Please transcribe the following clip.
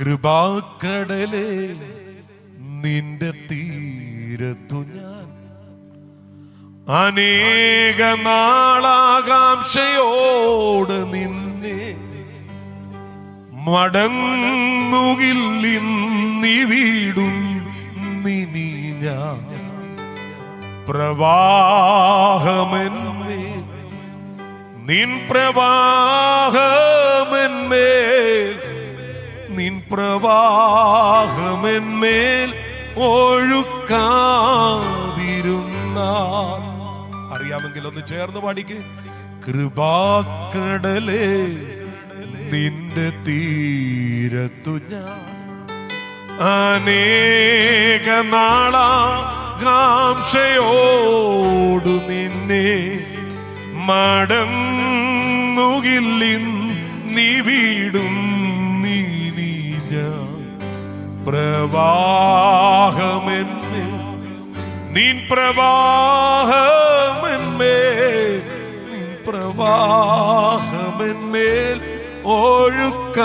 കൃപാക്കടലേ നിന്റെ തീരത്തു ഞാൻ. അനേക നാളാകാംക്ഷയോട് നിന്നെ മടങ്ങുകില്ലിന്നിവിടും നിനി ഞാൻ. പ്രവാഹമെന്നേ നിൻ പ്രവാഹമെന്മേൽ പ്രവാഹമെന്മേൽ ഒഴുക്കാതിരുന്ന അറിയാമെങ്കിൽ ഒന്ന് ചേർന്ന് പാടിക്ക്. കൃപാക്കടലേ നിന്റെ തീരത്തു ഞാൻ അനേക നാളാകാംക്ഷയോടു നിന്നെ മടങ്ങുകില്ലിൻ നീ വീടും പ്രവാഹമെന്മേ നീൻ പ്രവാഹമെന്മേൽ. നീൻ പ്രവാഹമെന്മേൽ ഒഴുക്കാതിരു